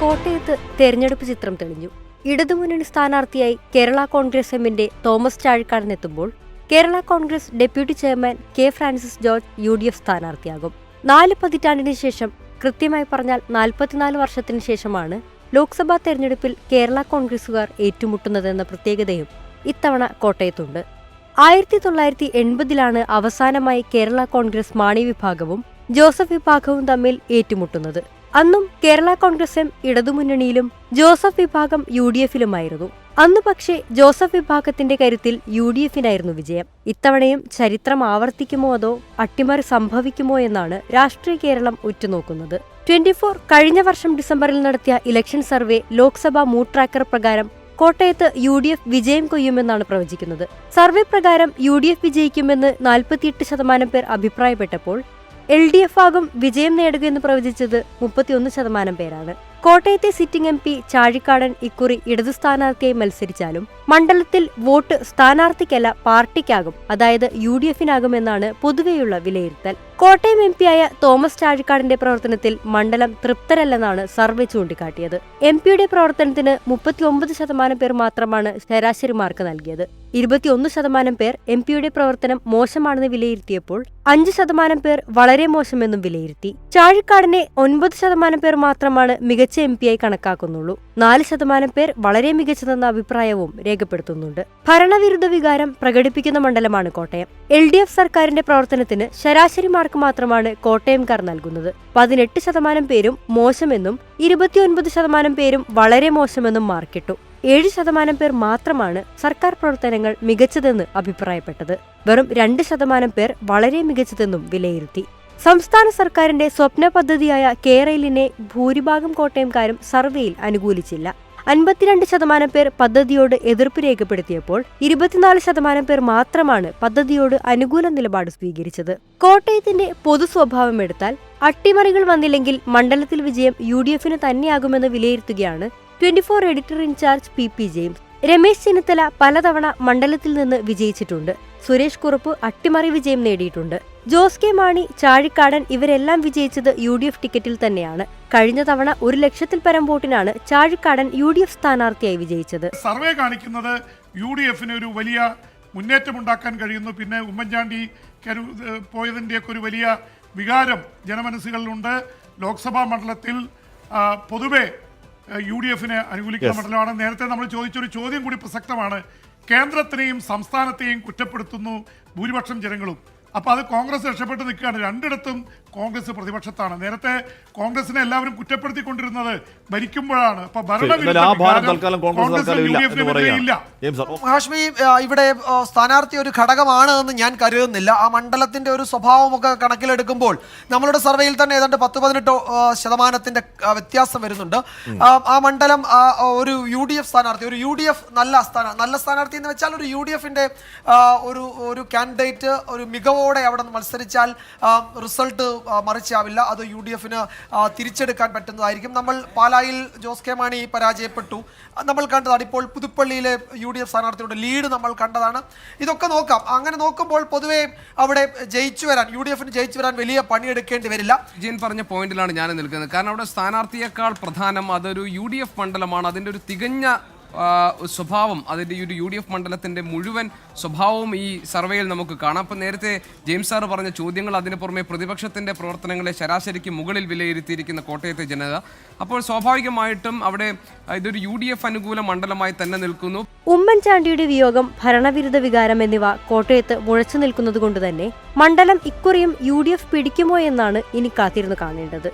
കോട്ടയത്ത് തെരഞ്ഞെടുപ്പ് ചിത്രം തെളിഞ്ഞു. ഇടതുമുന്നണി സ്ഥാനാർത്ഥിയായി കേരള കോൺഗ്രസ് എമ്മിന്റെ തോമസ് ചാഴിക്കാടൻ എത്തുമ്പോൾ Kerala Congress deputy chairman K Francis George U D F സ്ഥാനാർത്ഥിയാകും. നാല് പതിറ്റാണ്ടിന് ശേഷം കൃത്യമായി പറഞ്ഞാൽ നാൽപ്പത്തിനാല് വർഷത്തിന് ശേഷമാണ് ലോക്സഭാ തെരഞ്ഞെടുപ്പിൽ കേരള കോൺഗ്രസുകാർ ഏറ്റുമുട്ടുന്നതെന്ന പ്രത്യേകതയും ഇത്തവണ കോട്ടയത്തുണ്ട്. ആയിരത്തി തൊള്ളായിരത്തി എൺപതിലാണ് അവസാനമായി കേരള കോൺഗ്രസ് മാണി വിഭാഗവും ജോസഫ് വിഭാഗവും തമ്മിൽ ഏറ്റുമുട്ടുന്നത്. അന്നും കേരള കോൺഗ്രസ് ഇടതുമുന്നണിയിലും ജോസഫ് വിഭാഗം യു ഡി എഫിലുമായിരുന്നു അന്ന് പക്ഷേ ജോസഫ് വിഭാഗത്തിന്റെ കരുത്തിൽ യു ഡി എഫിനായിരുന്നു വിജയം. ഇത്തവണയും ചരിത്രം ആവർത്തിക്കുമോ അതോ അട്ടിമറി സംഭവിക്കുമോ എന്നാണ് രാഷ്ട്രീയ കേരളം ഉറ്റുനോക്കുന്നത്. ട്വന്റി ഫോർ കഴിഞ്ഞ വർഷം ഡിസംബറിൽ നടത്തിയ election survey Lok Sabha mood tracker tracker പ്രകാരം കോട്ടയത്ത് യു ഡി എഫ് വിജയം കൊയ്യുമെന്നാണ് പ്രവചിക്കുന്നത്. സർവേ പ്രകാരം യു ഡി എഫ് വിജയിക്കുമെന്ന് നാൽപ്പത്തിയെട്ട് ശതമാനം പേർ അഭിപ്രായപ്പെട്ടപ്പോൾ എൽ ഡി എഫ് ആകും വിജയം നേടുകയെന്ന് പ്രവചിച്ചത് മുപ്പത്തിയൊന്ന് ശതമാനം പേരാണ്. കോട്ടയത്തെ സിറ്റിംഗ് എം പി ചാഴിക്കാടൻ ഇക്കുറി ഇടതു സ്ഥാനാർത്ഥിയായി മത്സരിച്ചാലും മണ്ഡലത്തിൽ വോട്ട് സ്ഥാനാർത്ഥിക്കല്ല പാർട്ടിക്കാകും അതായത് യു ഡി എഫിനാകുമെന്നാണ് പൊതുവെയുള്ള വിലയിരുത്തൽ. കോട്ടയം എം പിയായ തോമസ് ചാഴിക്കാടിന്റെ പ്രവർത്തനത്തിൽ മണ്ഡലം തൃപ്തരല്ലെന്നാണ് സർവേ ചൂണ്ടിക്കാട്ടിയത്. എം പിയുടെ പ്രവർത്തനത്തിന് മുപ്പത്തിയൊമ്പത് ശതമാനം പേർ മാത്രമാണ് ശരാശരി മാർക്ക് നൽകിയത്. ഇരുപത്തിയൊന്ന് ശതമാനം പേർ എം പിയുടെ പ്രവർത്തനം മോശമാണെന്ന് വിലയിരുത്തിയപ്പോൾ അഞ്ച് ശതമാനം പേർ വളരെ മോശമെന്നും വിലയിരുത്തി. ചാഴിക്കാടിനെ ഒൻപത് ശതമാനം പേർ മാത്രമാണ് മികച്ച എം പിയായി കണക്കാക്കുന്നുള്ളൂ. നാല് ശതമാനം പേർ വളരെ മികച്ചതെന്ന അഭിപ്രായവും രേഖപ്പെടുത്തുന്നുണ്ട്. ഭരണവിരുദ്ധ വികാരം പ്രകടിപ്പിക്കുന്ന മണ്ഡലമാണ് കോട്ടയം. എൽ സർക്കാരിന്റെ പ്രവർത്തനത്തിന് ശരാശരി മാർക്ക് മാത്രമാണ് കോട്ടയംകാർ നൽകുന്നത്. പതിനെട്ട് ശതമാനം പേരും മോശമെന്നും ഇരുപത്തിയൊൻപത് ശതമാനം പേരും വളരെ മോശമെന്നും മാർക്കിട്ടു. ഏഴ് ശതമാനം പേർ മാത്രമാണ് സർക്കാർ പ്രവർത്തനങ്ങൾ മികച്ചതെന്ന് അഭിപ്രായപ്പെട്ടത്. വെറും രണ്ട് ശതമാനം പേർ വളരെ മികച്ചതെന്നും വിലയിരുത്തി. സംസ്ഥാന സർക്കാരിന്റെ സ്വപ്ന പദ്ധതിയായ കേരളിനെ ഭൂരിഭാഗം കോട്ടയംകാരും സർവേയിൽ അനുകൂലിച്ചില്ല. അൻപത്തിരണ്ട് ശതമാനം പേർ പദ്ധതിയോട് എതിർപ്പ് രേഖപ്പെടുത്തിയപ്പോൾ ഇരുപത്തിനാല് ശതമാനം പേർ മാത്രമാണ് പദ്ധതിയോട് അനുകൂല നിലപാട് സ്വീകരിച്ചത്. കോട്ടയത്തിന്റെ പൊതു സ്വഭാവം എടുത്താൽ അട്ടിമറികൾ വന്നില്ലെങ്കിൽ മണ്ഡലത്തിൽ വിജയം യു ഡി എഫിന് തന്നെയാകുമെന്ന് വിലയിരുത്തുകയാണ് twenty four editor in charge P P James. Ramesh Chennithala പലതവണ മണ്ഡലത്തിൽ നിന്ന് വിജയിച്ചിട്ടുണ്ട്. സുരേഷ് കുറുപ്പ് അട്ടിമറി വിജയം നേടിയിട്ടുണ്ട്. ജോസ് കെ മാണി ചാഴിക്കാടൻ ഇവരെല്ലാം വിജയിച്ചത് യു ഡി എഫ് ടിക്കറ്റിൽ തന്നെയാണ്. കഴിഞ്ഞ തവണ ഒരു ലക്ഷത്തിൽ പരം വോട്ടിനാണ് ചാഴിക്കാടൻ യു ഡി എഫ് സ്ഥാനാർത്ഥിയായി വിജയിച്ചത്. സർവേ കാണിക്കുന്നത് യു ഡി എഫിന് ഒരു വലിയ മുന്നേറ്റം ഉണ്ടാക്കാൻ കഴിയുന്നു. പിന്നെ ഉമ്മൻചാണ്ടി പോയതിന്റെ ഒക്കെ പോയതിന്റെയൊക്കെ ഒരു വലിയ വികാരം ജനമനസ്സുകളിലുണ്ട്. ലോക്സഭാ മണ്ഡലത്തിൽ പൊതുവെ യു ഡി എഫിനെ അനുകൂലിക്കുന്ന മണ്ഡലമാണ്. നേരത്തെ നമ്മൾ ചോദിച്ചൊരു ചോദ്യം കൂടി പ്രസക്തമാണ്. കേന്ദ്രത്തിനെയും സംസ്ഥാനത്തെയും കുറ്റപ്പെടുത്തുന്നു ഭൂരിപക്ഷം ജനങ്ങളും. അപ്പൊ അത് കോൺഗ്രസ് രക്ഷപ്പെട്ട് നിൽക്കുകയാണ്. രണ്ടിടത്തും കോൺഗ്രസ് പ്രതിപക്ഷത്താണ്. നേരത്തെ കോൺഗ്രസിനെ എല്ലാവരും കുറ്റപ്പെടുത്തിക്കൊണ്ടിരുന്നത് ഭരിക്കുമ്പോഴാണ്. അപ്പൊ ഹാഷ്മി ഇവിടെ സ്ഥാനാർത്ഥി ഒരു ഘടകമാണ് എന്ന് ഞാൻ കരുതുന്നില്ല. ആ മണ്ഡലത്തിന്റെ ഒരു സ്വഭാവമൊക്കെ കണക്കിലെടുക്കുമ്പോൾ നമ്മളുടെ സർവേയിൽ തന്നെ ഏതാണ്ട് പത്ത് പതിനെട്ട് ശതമാനത്തിന്റെ വ്യത്യാസം വരുന്നുണ്ട്. ആ, മണ്ഡലം ഒരു യു ഡി എഫ് സ്ഥാനാർത്ഥി ഒരു യു ഡി എഫ് നല്ല സ്ഥാന നല്ല സ്ഥാനാർത്ഥി എന്ന് വെച്ചാൽ ഒരു യു ഡി എഫിന്റെ ഒരു ഒരു കാൻഡിഡേറ്റ് ഒരു മികവോടെ അവിടെ മത്സരിച്ചാൽ റിസൾട്ട് മറിച്ചാവില്ല. അത് യു ഡി എഫിന് തിരിച്ചെടുക്കാൻ പറ്റുന്നതായിരിക്കും. നമ്മൾ പാലായിൽ ജോസ് കെ മാണി പരാജയപ്പെട്ടു. നമ്മൾ കണ്ടതാണ് ഇപ്പോൾ പുതുപ്പള്ളിയിലെ യു ഡി എഫ് സ്ഥാനാർത്ഥിയുടെ ലീഡ് നമ്മൾ കണ്ടതാണ്. ഇതൊക്കെ നോക്കാം. അങ്ങനെ നോക്കുമ്പോൾ പൊതുവെ അവിടെ ജയിച്ചു വരാൻ യു ഡി എഫിന് ജയിച്ചു വരാൻ വലിയ പണിയെടുക്കേണ്ടി വരില്ല. ജീൻ പറഞ്ഞ പോയിന്റിലാണ് ഞാൻ നിൽക്കുന്നത്. കാരണം അവിടെ സ്ഥാനാർത്ഥിയേക്കാൾ പ്രധാനം അതൊരു യു ഡി എഫ് മണ്ഡലമാണ്. അതിന്റെ ഒരു തികഞ്ഞ സ്വഭാവം അതിന്റെ ഈ ഒരു യു ഡി എഫ് മണ്ഡലത്തിന്റെ മുഴുവൻ സ്വഭാവവും ഈ സർവേയിൽ നമുക്ക് കാണാം. അപ്പോൾ നേരത്തെ ജെയിംസ് സാറ് പറഞ്ഞ ചോദ്യങ്ങൾ അതിന് പുറമെ പ്രതിപക്ഷത്തിന്റെ പ്രവർത്തനങ്ങളെ ശരാശരിക്ക് മുകളിൽ വിലയിരുത്തിയിരിക്കുന്ന കോട്ടയത്തെ ജനത. അപ്പോൾ സ്വാഭാവികമായിട്ടും അവിടെ ഇതൊരു യു ഡി എഫ് അനുകൂല മണ്ഡലമായി തന്നെ നിൽക്കുന്നു. ഉമ്മൻചാണ്ടിയുടെ വിയോഗം ഭരണവിരുദ്ധ വികാരം എന്നിവ കോട്ടയത്ത് മുഴച്ചു നിൽക്കുന്നത് കൊണ്ട് തന്നെ മണ്ഡലം ഇക്കുറിയും യു ഡി എഫ് പിടിക്കുമോ എന്നാണ് ഇനി കാത്തിരുന്ന് കാണേണ്ടത്.